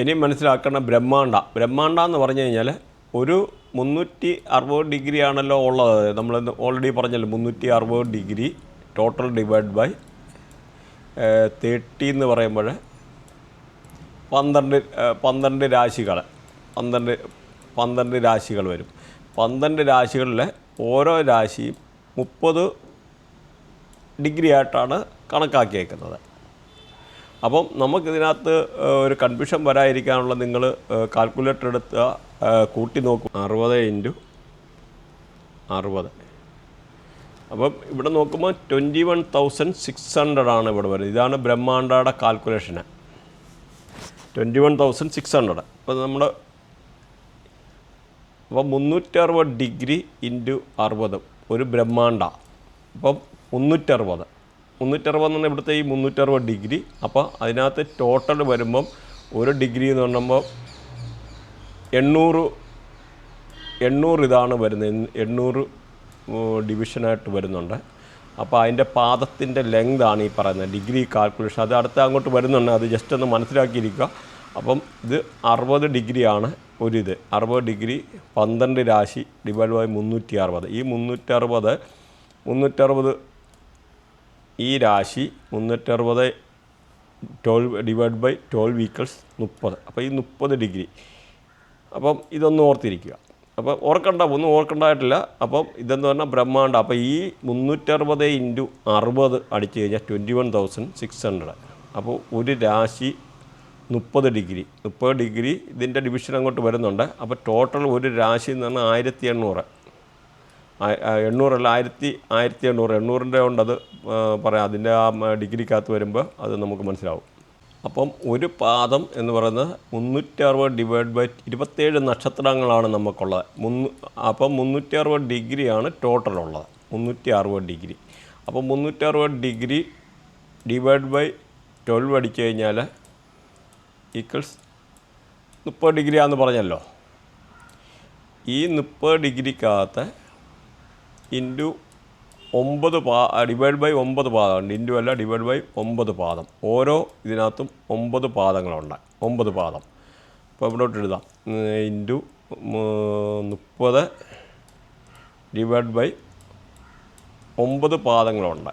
ഇനി മനസ്സിലാക്കണം ബ്രഹ്മാണ്ട. ബ്രഹ്മാണ്ട എന്ന് പറഞ്ഞു കഴിഞ്ഞാൽ ഒരു മുന്നൂറ്റി അറുപത് ഡിഗ്രി ആണല്ലോ ഉള്ളത്. നമ്മൾ ഓൾറെഡി പറഞ്ഞല്ലോ മുന്നൂറ്റി അറുപത് degree total divide by thirty എന്ന് പറയുമ്പോൾ പന്ത്രണ്ട് പന്ത്രണ്ട് രാശികൾ പന്ത്രണ്ട് പന്ത്രണ്ട് രാശികൾ വരും. പന്ത്രണ്ട് രാശികളിലെ ഓരോ രാശിയും മുപ്പത് ഡിഗ്രി ആയിട്ടാണ് കണക്കാക്കിയേക്കുന്നത്. അപ്പം നമുക്കിതിനകത്ത് ഒരു കൺഫ്യൂഷൻ വരാതിരിക്കാനുള്ള നിങ്ങൾ കാൽക്കുലേറ്റർ എടുത്ത് കൂട്ടി നോക്കും. അറുപത് ഇന്റു അറുപത്. അപ്പം ഇവിടെ നോക്കുമ്പോൾ twenty one thousand six hundred ആണ് ഇവിടെ വരുന്നത്. ഇതാണ് ബ്രഹ്മാണ്ടയുടെ കാൽക്കുലേഷന് twenty one thousand six hundred അപ്പോൾ നമ്മൾ അപ്പോൾ മുന്നൂറ്ററുപത് ഡിഗ്രി ഇന്റു അറുപത്. ഒരു ബ്രഹ്മാണ്ട. അപ്പം മുന്നൂറ്ററുപത്. മുന്നൂറ്ററുപത് എന്ന് ഇവിടുത്തെ ഈ മുന്നൂറ്ററുപത് ഡിഗ്രി. അപ്പോൾ അതിനകത്ത് ടോട്ടൽ വരുമ്പം ഒരു ഡിഗ്രി എന്ന് പറയുമ്പോൾ എണ്ണൂറ് എണ്ണൂറ് ഇതാണ് വരുന്നത്. എണ്ണൂറ് ഡിവിഷനായിട്ട് വരുന്നുണ്ട്. അപ്പോൾ അതിന്റെ പാദത്തിന്റെ ലെങ്ത് ആണ് ഈ പറയുന്നത്. ഡിഗ്രി കാൽക്കുലേഷൻ അത് അടുത്ത് അങ്ങോട്ട് വരുന്നുണ്ട്. അത് ജസ്റ്റ് ഒന്ന് മനസ്സിലാക്കിയിരിക്കുക. അപ്പം ഇത് അറുപത് ഡിഗ്രിയാണ് ഒരിത് അറുപത് ഡിഗ്രി പന്ത്രണ്ട് രാശി ഡിവൈഡ് ബൈ മുന്നൂറ്റി അറുപത് ഈ മുന്നൂറ്ററുപത് മുന്നൂറ്ററുപത് ഈ രാശി മുന്നൂറ്ററുപത് twelve divide by twelve equals മുപ്പത്. അപ്പോൾ ഈ മുപ്പത് ഡിഗ്രി. അപ്പം ഇതൊന്ന് ഓർത്തിരിക്കുക. അപ്പോൾ ഓർക്കണ്ട ഒന്നും ഓർക്കണ്ടായിട്ടില്ല. അപ്പം ഇതെന്ന് പറഞ്ഞാൽ ബ്രഹ്മാണ്ട. അപ്പോൾ ഈ മുന്നൂറ്ററുപത് ഇന്റു അറുപത് അടിച്ചു കഴിഞ്ഞാൽ twenty one thousand six hundred അപ്പോൾ ഒരു രാശി മുപ്പത് ഡിഗ്രി. മുപ്പത് ഡിഗ്രി ഇതിന്റെ ഡിവിഷൻ അങ്ങോട്ട് വരുന്നുണ്ട്. അപ്പോൾ ടോട്ടൽ ഒരു രാശി എന്ന് പറഞ്ഞാൽ ആയിരത്തി എണ്ണൂറ്. എണ്ണൂറല്ല ആയിരത്തി ആയിരത്തി എണ്ണൂറ് എണ്ണൂറിന്റെ ഉണ്ടത് അത് പറയാം. അതിന്റെ ആ ഡിഗ്രിക്കകത്ത് വരുമ്പോൾ അത് നമുക്ക് മനസ്സിലാവും. അപ്പം ഒരു പാദം എന്ന് പറയുന്നത് മുന്നൂറ്റി അറുപത് ഡിവൈഡ് ബൈ ഇരുപത്തേഴ് നക്ഷത്രങ്ങളാണ് നമുക്കുള്ളത്. മുന്നൂ അപ്പം മുന്നൂറ്റി അറുപത് ഡിഗ്രിയാണ് ടോട്ടൽ ഉള്ളത് മുന്നൂറ്റി അറുപത് ഡിഗ്രി. അപ്പം മുന്നൂറ്റി അറുപത് ഡിഗ്രി ഡിവൈഡ് ബൈ ട്വൽവ് അടിച്ചു കഴിഞ്ഞാൽ ഈക്വൽസ് മുപ്പത് ഡിഗ്രിയാണെന്ന് പറഞ്ഞല്ലോ. ഈ മുപ്പത് ഡിഗ്രിക്കകത്ത് ഇന്റു ഒമ്പത് പാ ഡിവൈഡ് ബൈ ഒമ്പത് പാദമുണ്ട് ഇന്റു അല്ല ഡിവൈഡ് ബൈ ഒമ്പത് പാദം. ഓരോ ഇതിനകത്തും ഒമ്പത് പാദങ്ങളുണ്ട്. ഒമ്പത് പാദം. അപ്പോൾ ഇവിടോട്ട് എഴുതാം. ഇന്റു മുപ്പത് ഡിവൈഡ് ബൈ ഒമ്പത് പാദങ്ങളുണ്ട്.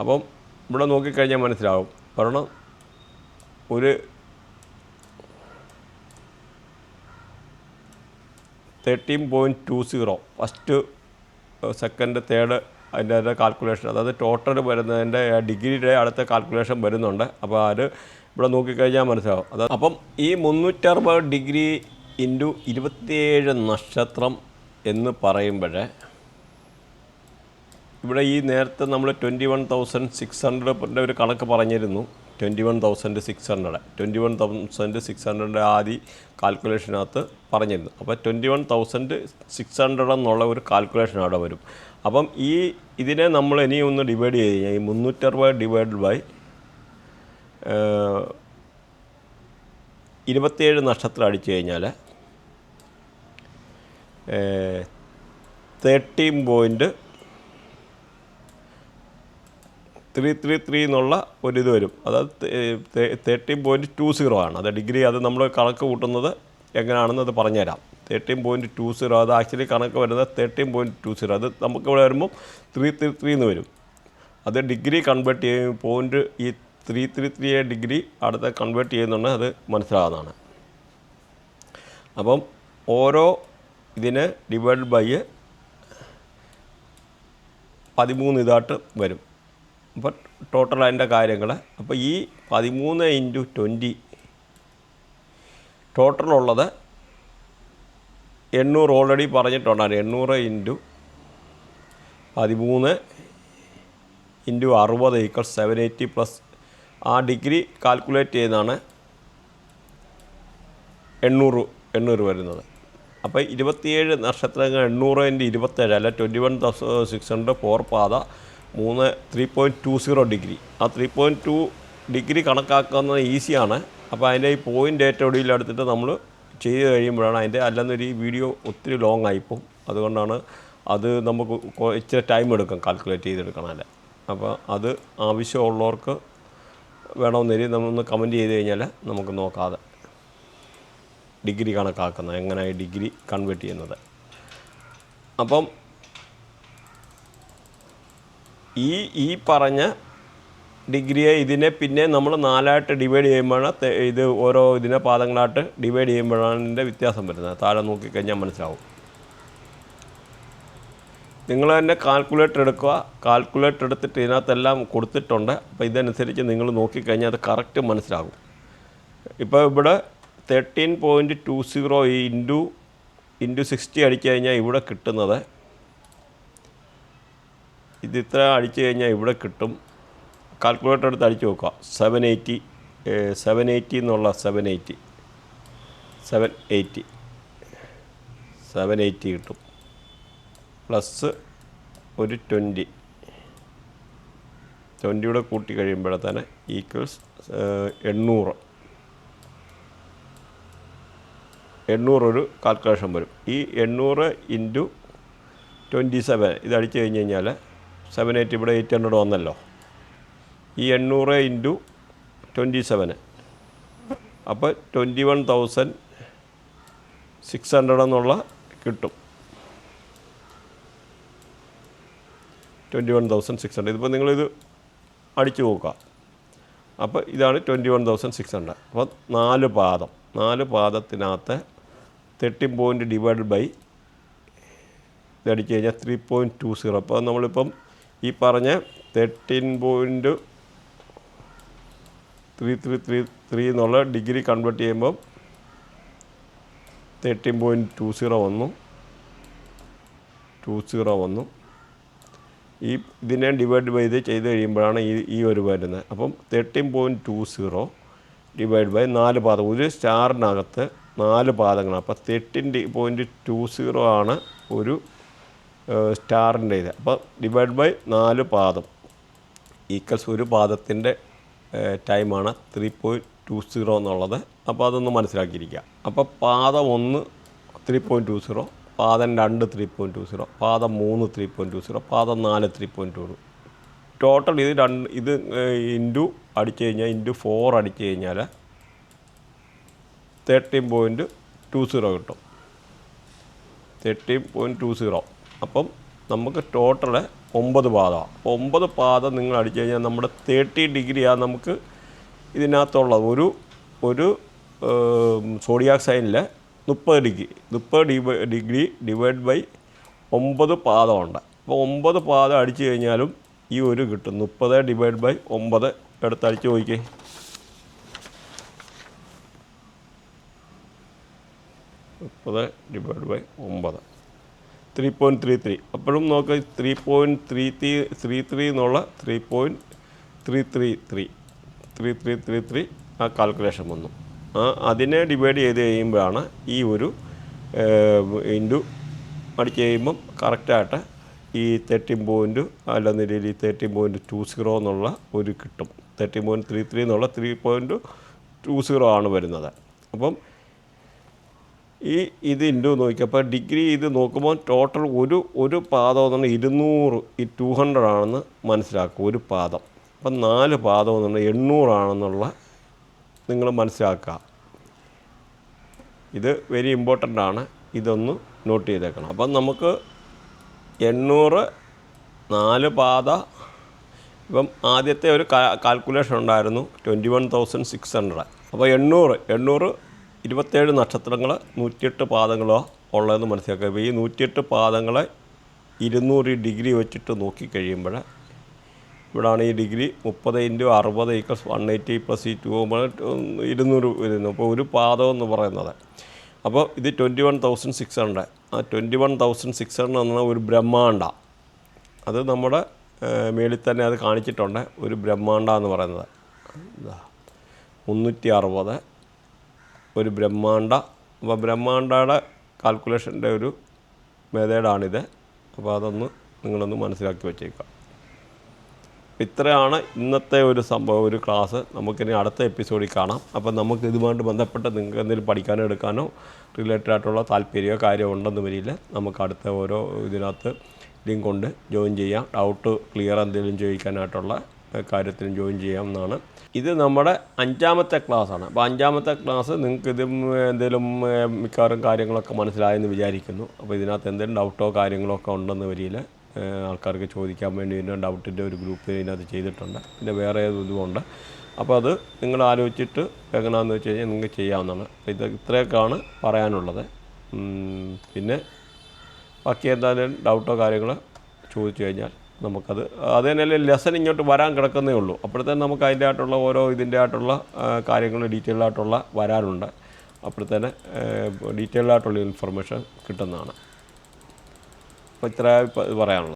അപ്പം ഇവിടെ നോക്കിക്കഴിഞ്ഞാൽ മനസ്സിലാവും. കാരണം ഒരു thirteen point two zero first second third അതിന്റെ കാൽക്കുലേഷൻ അതായത് ടോട്ടൽ വരുന്നതിന്റെ ഡിഗ്രിയുടെ അടുത്ത കാൽക്കുലേഷൻ വരുന്നുണ്ട്. അപ്പോൾ അത് ഇവിടെ നോക്കിക്കഴിഞ്ഞാൽ മനസ്സിലാവും. അത് അപ്പം ഈ മുന്നൂറ്ററുപത് ഡിഗ്രി ഇന്റു ഇരുപത്തിയേഴ് നക്ഷത്രം എന്ന് പറയുമ്പോഴേ ഇവിടെ ഈ നേരത്തെ നമ്മൾ ട്വന്റി വൺ തൗസൻഡ് സിക്സ് ഹൺഡ്രഡിന്റെ ഒരു കണക്ക് പറഞ്ഞിരുന്നു. Twenty one thousand six hundred twenty one thousand six hundred ആദ്യ കാൽക്കുലേഷനകത്ത് പറഞ്ഞിരുന്നു. അപ്പോൾ twenty one thousand six hundred എന്നുള്ള ഒരു കാൽക്കുലേഷൻ അവിടെ വരും. അപ്പം ഈ ഇതിനെ നമ്മൾ ഇനി ഒന്ന് ഡിവൈഡ് ചെയ്ത് കഴിഞ്ഞാൽ ഈ മുന്നൂറ്ററുപത് ഡിവൈഡ് ബൈ ഇരുപത്തിയേഴ് നക്ഷത്രം അടിച്ചു കഴിഞ്ഞാൽ thirteen point three three three എന്നുള്ള ഒരിത് വരും. അതായത് തേർട്ടീൻ പോയിന്റ് ടു സീറോ ആണ്. അത് ഡിഗ്രി അത് നമ്മൾ കണക്ക് കൂട്ടുന്നത് എങ്ങനെയാണെന്ന് അത് പറഞ്ഞുതരാം. തേർട്ടീൻ പോയിന്റ് ടു സീറോ അത് ആക്ച്വലി കണക്ക് വരുന്നത് തേർട്ടീൻ പോയിന്റ് ടു സീറോ അത് നമുക്ക് ഇവിടെ വരുമ്പോൾ ത്രീ ത്രീ ത്രീ എന്ന് വരും. അത് ഡിഗ്രി കൺവേർട്ട് ചെയ്യും പോയിന്റ് ഈ ത്രീ ത്രീ ത്രീ ഡിഗ്രി അടുത്ത കൺവേർട്ട് ചെയ്യുന്നുണ്ട്. അത് മനസ്സിലാകുന്നതാണ് അപ്പം ഓരോ ഇതിന് ഡിവൈഡ് ബൈ പതിമൂന്ന് ഇതായിട്ട് വരും. അപ്പോൾ ടോട്ടൽ അതിന്റെ കാര്യങ്ങൾ അപ്പോൾ ഈ പതിമൂന്ന് ഇന്റു ട്വന്റി ടോട്ടലുള്ളത് എണ്ണൂറ് ഓൾറെഡി പറഞ്ഞിട്ടുണ്ടായിരുന്നു എണ്ണൂറ് ഇന്റു പതിമൂന്ന് ഇന്റു അറുപത് ഈക്കൾ സെവൻ എയ്റ്റി പ്ലസ് ആ ഡിഗ്രി കാൽക്കുലേറ്റ് ചെയ്യുന്നതാണ് എണ്ണൂറ് എണ്ണൂറ് വരുന്നത്. അപ്പോൾ ഇരുപത്തിയേഴ് നക്ഷത്രങ്ങൾ എണ്ണൂറ് ഇന്റു ഇരുപത്തേഴ് അല്ല twenty one six hundred four പാത മൂന്ന് three point two zero degree ആ ത്രീ പോയിന്റ് ടു ഡിഗ്രി കണക്കാക്കുന്നത് ഈസിയാണ് അപ്പോൾ അതിന്റെ ഈ പോയിന്റ് ഏറ്റവും ഒടിയിൽ എടുത്തിട്ട് നമ്മൾ ചെയ്ത് കഴിയുമ്പോഴാണ് അതിന്റെ അല്ലെന്നൊരു വീഡിയോ ഒത്തിരി ലോങ് ആയിപ്പോൾ അതുകൊണ്ടാണ് അത് നമുക്ക് ഇച്ചിരി ടൈം എടുക്കും കാൽക്കുലേറ്റ് ചെയ്തെടുക്കണമല്ല അപ്പോൾ അത് ആവശ്യമുള്ളവർക്ക് വേണമെന്നൊരു നമ്മളൊന്ന് കമന്റ് ചെയ്ത് കഴിഞ്ഞാൽ നമുക്ക് നോക്കാതെ ഡിഗ്രി കണക്കാക്കുന്നത് എങ്ങനെയായി ഡിഗ്രി കൺവേർട്ട് ചെയ്യുന്നത്. അപ്പം ഈ ഈ പറഞ്ഞ ഡിഗ്രിയെ ഇതിനെ പിന്നെ നമ്മൾ നാലായിട്ട് ഡിവൈഡ് ചെയ്യുമ്പോഴാണ് ഇത് ഓരോ ഇതിനെ പാദങ്ങളായിട്ട് ഡിവൈഡ് ചെയ്യുമ്പോഴാണ് ഇതിന്റെ വ്യത്യാസം വരുന്നത്. താഴെ നോക്കിക്കഴിഞ്ഞാൽ മനസ്സിലാവും. നിങ്ങൾ തന്നെ കാൽക്കുലേറ്റർ എടുക്കുക. കാൽക്കുലേറ്റർ എടുത്തിട്ട് ഇതിനകത്തെല്ലാം കൊടുത്തിട്ടുണ്ട്. അപ്പോൾ ഇതനുസരിച്ച് നിങ്ങൾ നോക്കിക്കഴിഞ്ഞാൽ അത് കറക്റ്റ് മനസ്സിലാകും. ഇപ്പോൾ ഇവിടെ thirteen point two zero into into sixty അടിച്ചു കഴിഞ്ഞാൽ ഇവിടെ കിട്ടുന്നത് ഇത് ഇത്ര അടിച്ചു കഴിഞ്ഞാൽ ഇവിടെ കിട്ടും. കാൽക്കുലേറ്റർ എടുത്ത് അടിച്ചു നോക്കുക. സെവൻ എയ്റ്റി സെവൻ എയ്റ്റി എന്നുള്ള seven eighty seven eighty seven eighty കിട്ടും. പ്ലസ് ഒരു ട്വന്റി ട്വന്റിയുടെ കൂട്ടി കഴിയുമ്പോഴത്തേന് ഈക്വൽസ് എണ്ണൂറ്. എണ്ണൂറ് ഒരു കാൽക്കുലേഷൻ വരും. ഈ എണ്ണൂറ് ഇന്റു ട്വന്റി സെവൻ ഇത് അടിച്ചു കഴിഞ്ഞ് കഴിഞ്ഞാൽ സെവൻ എയ്റ്റ് ഇവിടെ എയ്റ്റ് ഹൺഡ്രഡ് വന്നല്ലോ. ഈ എണ്ണൂറ് ഇന്റു ട്വന്റി സെവന് അപ്പോൾ twenty one thousand six hundred എന്നുള്ള കിട്ടും. Twenty one thousand six hundred ഇതിപ്പോൾ നിങ്ങളിത് അടിച്ചു നോക്കുക. അപ്പോൾ ഇതാണ് twenty one thousand six hundred അപ്പോൾ നാല് പാദം. നാല് പാദത്തിനകത്ത് തേർട്ടീൻ പോയിന്റ് ഡിവൈഡ് ബൈ ഇത് അടിച്ച് കഴിഞ്ഞാൽ ത്രീ പോയിന്റ് ടു സീറോ അപ്പോൾ നമ്മളിപ്പം ഈ പറഞ്ഞ thirteen point three three three three എന്നുള്ള ഡിഗ്രി കൺവേർട്ട് ചെയ്യുമ്പോൾ തേർട്ടീൻ പോയിന്റ് ടു സീറോ വന്നു. ടു സീറോ വന്നു. ഈ ഇതിനെ ഡിവൈഡ് ബൈ ഇത് ചെയ്ത് കഴിയുമ്പോഴാണ് ഈ ഈ ഒരു വരുന്നത്. അപ്പം thirteen point two zero divide by നാല് പാദം. ഒരു സ്റ്റാറിനകത്ത് നാല് പാദങ്ങളാണ്. അപ്പോൾ തേർട്ടീൻ പോയിന്റ് ടു സീറോ ആണ് ഒരു സ്റ്റാറിന്റെ ഇത്. അപ്പോൾ ഡിവൈഡ് ബൈ നാല് പാദം. ഈക്വൽസ് ഒരു പാദത്തിന്റെ ടൈമാണ് ത്രീ പോയിന്റ് ടു സീറോ എന്നുള്ളത്. അപ്പോൾ അതൊന്ന് മനസ്സിലാക്കിയിരിക്കുക. അപ്പോൾ പാദം ഒന്ന് ത്രീ പോയിന്റ് ടു സീറോ പാദം രണ്ട് ത്രീ പോയിന്റ് ടു സീറോ പാദം മൂന്ന് ത്രീ പോയിന്റ് ടു സീറോ പാദം നാല് ത്രീ പോയിന്റ് ടു ടോട്ടൽ ഇത് രണ്ട് ഇത് ഇന്റു അടിച്ചു കഴിഞ്ഞാൽ ഇന്റു ഫോർ അടിച്ചു കഴിഞ്ഞാൽ തേർട്ടീൻ പോയിന്റ് ടു സീറോ കിട്ടും. തേർട്ടീൻ പോയിന്റ് ടു സീറോ അപ്പം നമുക്ക് ടോട്ടൽ ഒമ്പത് പാത. അപ്പോൾ ഒമ്പത് പാത നിങ്ങൾ അടിച്ചു കഴിഞ്ഞാൽ നമ്മുടെ തേർട്ടി ഡിഗ്രിയാണ് നമുക്ക് ഇതിനകത്തുള്ളത്. ഒരു ഒരു സോഡിയാക് സൈനിൽ മുപ്പത് ഡിഗ്രി മുപ്പത് ഡിഗ്രി ഡിവൈഡ് ബൈ ഒമ്പത് പാദമുണ്ട് അപ്പോൾ ഒമ്പത് പാദം അടിച്ചു കഴിഞ്ഞാലും ഈ ഒരു കിട്ടും. മുപ്പത് ഡിവൈഡ് ബൈ ഒമ്പത് എടുത്ത് അടിച്ച് നോക്കിക്കേ. മുപ്പത് ഡിവൈഡ് ബൈ ഒമ്പത്. ത്രീ പോയിന്റ് ത്രീ ത്രീ അപ്പോഴും നോക്ക് three point three three three three എന്നുള്ള three point three three three three three three three ആ കാൽക്കുലേഷൻ വന്നു. ആ അതിനെ ഡിവൈഡ് ചെയ്ത് കഴിയുമ്പോഴാണ് ഈ ഒരു ഇന്റു അടിച്ച് കഴിയുമ്പം കറക്റ്റായിട്ട് ഈ തേർട്ടീൻ പോയിന്റ് അല്ല നിലയിൽ ഈ തേർട്ടീൻ പോയിന്റ് ടു സീറോ എന്നുള്ള ഒരു കിട്ടും. തേർട്ടീൻ പോയിന്റ് ത്രീ ത്രീ എന്നുള്ള ത്രീ പോയിന്റ് ടു സീറോ ആണ് വരുന്നത്. അപ്പം ഈ ഇത് ഇന്റു നോക്കിയപ്പോൾ ഡിഗ്രി ഇത് നോക്കുമ്പോൾ ടോട്ടൽ ഒരു ഒരു പാദം എന്ന് പറഞ്ഞാൽ ഇരുന്നൂറ് ഈ ടു ഹൺഡ്രഡ് ആണെന്ന് മനസ്സിലാക്കുക. ഒരു പാദം അപ്പം നാല് പാദം എന്ന് പറഞ്ഞാൽ എണ്ണൂറാണെന്നുള്ള നിങ്ങൾ മനസ്സിലാക്കുക. ഇത് വെരി ഇമ്പോർട്ടന്റ് ആണ്. ഇതൊന്ന് നോട്ട് ചെയ്തേക്കണം. അപ്പം നമുക്ക് എണ്ണൂറ് നാല് പാത. ഇപ്പം ആദ്യത്തെ ഒരു കാൽക്കുലേഷൻ ഉണ്ടായിരുന്നു. Twenty one thousand six hundred അപ്പോൾ എണ്ണൂറ് എണ്ണൂറ് ഇരുപത്തേഴ് നക്ഷത്രങ്ങൾ നൂറ്റിയെട്ട് പാദങ്ങളോ ഉള്ളതെന്ന് മനസ്സിലാക്കുക. അപ്പോൾ ഈ നൂറ്റിയെട്ട് പാദങ്ങളെ ഇരുന്നൂറ് ഡിഗ്രി വെച്ചിട്ട് നോക്കിക്കഴിയുമ്പോൾ ഇവിടാണ് ഈ ഡിഗ്രി മുപ്പത് ഇന്റു അറുപത് ഈക്വസ് വൺ എയ്റ്റി പ്ലസ് ഈ ടു ഇരുന്നൂറ് വരുന്നു. അപ്പോൾ ഒരു പാദം എന്ന് പറയുന്നത്. അപ്പോൾ ഇത് twenty one thousand six hundred. ആ twenty one thousand six hundred എന്ന ഒരു ബ്രഹ്മാണ്ട. അത് നമ്മുടെ മേളിൽ തന്നെ അത് കാണിച്ചിട്ടുണ്ട്. ഒരു ബ്രഹ്മാണ്ട എന്ന് പറയുന്നത്. മുന്നൂറ്റി അറുപത്. ഒരു ബ്രഹ്മാണ്ട. അപ്പോൾ ബ്രഹ്മാണ്ടയുടെ കാൽക്കുലേഷന്റെ ഒരു മെത്തേഡാണിത് അപ്പോൾ അതൊന്ന് നിങ്ങളൊന്ന് മനസ്സിലാക്കി വെച്ചേക്കാം ഇത്രയാണ് ഇന്നത്തെ ഒരു സംഭവം ഒരു ക്ലാസ് നമുക്കിനി അടുത്ത എപ്പിസോഡിൽ കാണാം. അപ്പം നമുക്ക് ഇതുമായിട്ട് ബന്ധപ്പെട്ട് നിങ്ങൾക്ക് എന്തെങ്കിലും പഠിക്കാനോ എടുക്കാനോ റിലേറ്റഡ് ആയിട്ടുള്ള താല്പര്യമോ കാര്യമോ ഉണ്ടെന്ന് വരില്ല. നമുക്ക് അടുത്ത ഓരോ ഇതിനകത്ത് ലിങ്ക് കൊണ്ട് ജോയിൻ ചെയ്യാം. ഡൗട്ട് ക്ലിയർ എന്തെങ്കിലും ചോദിക്കാനായിട്ടുള്ള കാര്യത്തിലും ജോയിൻ ചെയ്യാവുന്നതാണ്. ഇത് നമ്മുടെ അഞ്ചാമത്തെ ക്ലാസ്സാണ്. അപ്പോൾ അഞ്ചാമത്തെ ക്ലാസ് നിങ്ങൾക്ക് ഇതും എന്തെങ്കിലും മിക്കവാറും കാര്യങ്ങളൊക്കെ മനസ്സിലായെന്ന് വിചാരിക്കുന്നു. അപ്പോൾ ഇതിനകത്ത് എന്തെങ്കിലും ഡൗട്ടോ കാര്യങ്ങളോ ഒക്കെ ഉണ്ടെന്ന് വരിയിൽ ആൾക്കാർക്ക് ചോദിക്കാൻ വേണ്ടി ഇതിന്റെ ഡൗട്ടിന്റെ ഒരു ഗ്രൂപ്പ് ഇതിനകത്ത് ചെയ്തിട്ടുണ്ട്. പിന്നെ വേറെ ഇതുമുണ്ട്. അപ്പോൾ അത് നിങ്ങൾ ആലോചിച്ചിട്ട് എങ്ങനെയാണെന്ന് വെച്ച് കഴിഞ്ഞാൽ നിങ്ങൾക്ക് ചെയ്യാവുന്നതാണ്. അപ്പോൾ ഇത് ഇത്രയൊക്കെയാണ് പറയാനുള്ളത്. പിന്നെ ബാക്കി എന്തായാലും ഡൗട്ടോ കാര്യങ്ങളോ ചോദിച്ചു കഴിഞ്ഞാൽ നമുക്കത്. അത് തന്നെയല്ലേ ലെസൺ ഇങ്ങോട്ട് വരാൻ കിടക്കുന്നേ ഉള്ളൂ. അപ്പോഴത്തേന് നമുക്ക് അതിന്റെ ആയിട്ടുള്ള ഓരോ ഇതിന്റെ ആയിട്ടുള്ള കാര്യങ്ങൾ ഡീറ്റെയിൽഡ് ആയിട്ടുള്ള വരാനുണ്ട് അപ്പോഴത്തേന് ഡീറ്റെയിൽഡ് ആയിട്ടുള്ള ഇൻഫർമേഷൻ കിട്ടുന്നതാണ്. അപ്പോൾ ഇത്ര പറയാനുള്ളത്.